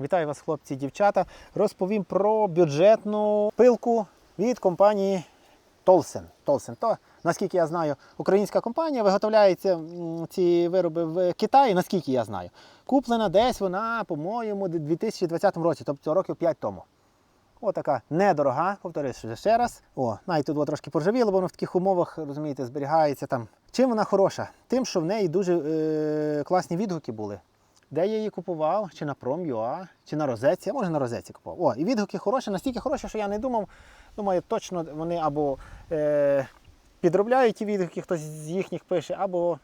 Вітаю вас, хлопці і дівчата. Розповім про бюджетну пилку від компанії Толсен. Толсен. То, наскільки я знаю, українська компанія виготовляється ці вироби в Китаї, наскільки я знаю. Куплена десь вона, по-моєму, у 2020 році, тобто років 5 тому. Отака недорога, повторюю ще- раз. О, навіть тут трошки поржавіло, бо воно в таких умовах, розумієте, зберігається там. Чим вона хороша? Тим, що в неї дуже е, класні відгуки були. Де я її купував, чи на Prom.ua, чи на розетці, а може на розетці купував. О, і відгуки хороші, настільки хороші, що я не думав. Думаю, точно вони або е, підробляють ті відгуки, хтось з їхніх пише, або,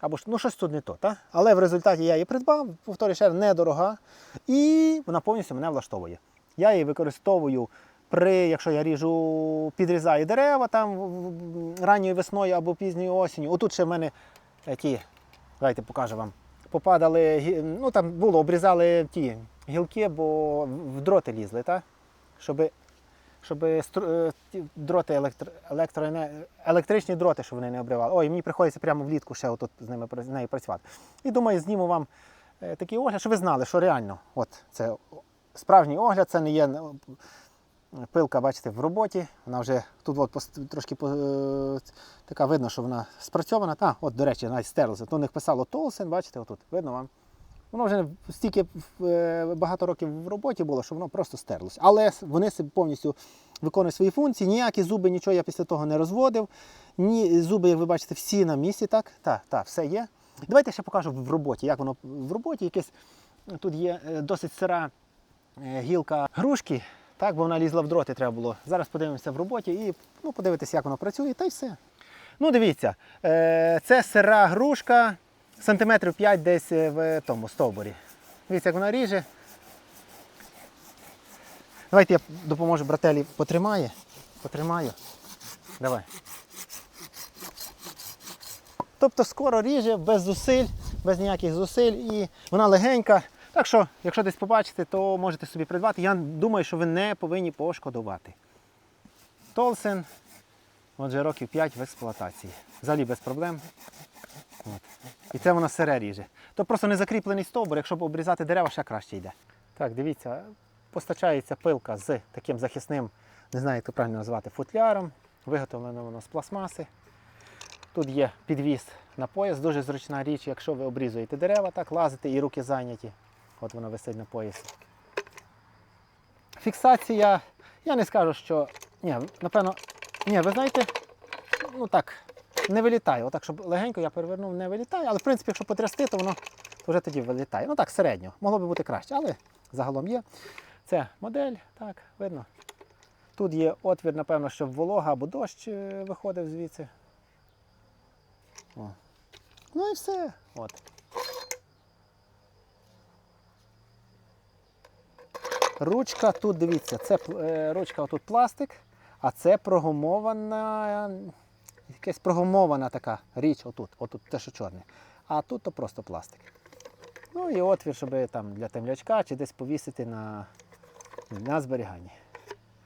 або ну, щось тут не то. Та? Але в результаті я її придбав, повторюю ще недорога, і вона повністю мене влаштовує. Я її використовую при, якщо я ріжу, підрізаю дерева там ранньою весною або пізньою осінню. Отут ще в мене е, ті, давайте покажу вам. Попадали, ну там було, обрізали ті гілки, бо в дроти лізли, так? Щоб, щоб е, дроти електро, електричні дроти, щоб вони не обривали. Ой, мені приходиться прямо влітку ще отут з ними з нею працювати. І думаю, зніму вам е, такий огляд, щоб ви знали, що реально, от це справжній огляд, це не є пилка, бачите, в роботі. Вона вже тут от трошки е, така видно, що вона спрацьована. Та, от, до речі, навіть стерлася. Тут у них писало Толсен, бачите, отут, видно вам. Воно вже стільки е, багато років в роботі було, що воно просто стерлося. Але вони повністю виконують свої функції. Ніякі зуби, нічого я після того не розводив. Ні, зуби, як ви бачите, всі на місці, так? Так, так, все є. Давайте я ще покажу в роботі, як воно в роботі. Якесь тут є е, досить сира гілка грушки, так, бо вона лізла в дроти треба було. Зараз подивимося в роботі і ну, подивитися, як воно працює, та й все. Ну, дивіться, е, це сира грушка, сантиметрів 5 десь е, в тому стовбурі. Дивіться, як вона ріже. Давайте я допоможу брателі потримає. Потримаю. Давай. Тобто скоро ріже, без зусиль, без ніяких зусиль, і вона легенька. Так що, якщо десь побачите, то можете собі придбати. Я думаю, що ви не повинні пошкодувати. Толсен, отже, років 5 в експлуатації. Взагалі без проблем. От. І це вона сире ріже. То просто не закріплений стовбур, якщо обрізати дерева, ще краще йде. Так, дивіться, постачається пилка з таким захисним, не знаю, як це правильно назвати, футляром. Виготовлено воно з пластмаси. Тут є підвіс на пояс, дуже зручна річ, якщо ви обрізуєте дерева, так, лазите і руки зайняті. От воно висить на поясі. Фіксація, я не скажу, що. Ні, напевно, ні, ви знаєте, ну так, не вилітає. Отак, щоб легенько я перевернув, не вилітає, але в принципі, якщо потрясти, то воно то вже тоді вилітає. Ну так, середньо. Могло би бути краще, але загалом є. Це модель, так, видно. Тут є отвір, напевно, щоб волога або дощ е, виходив звідси. О. Ну і все. От. Ручка тут, дивіться, це е, ручка тут пластик, а це прогумована, якась прогумована така річ, отут, отут те, що чорне. А тут то просто пластик. Ну і отвір, щоб там для темлячка чи десь повісити на, на зберігання.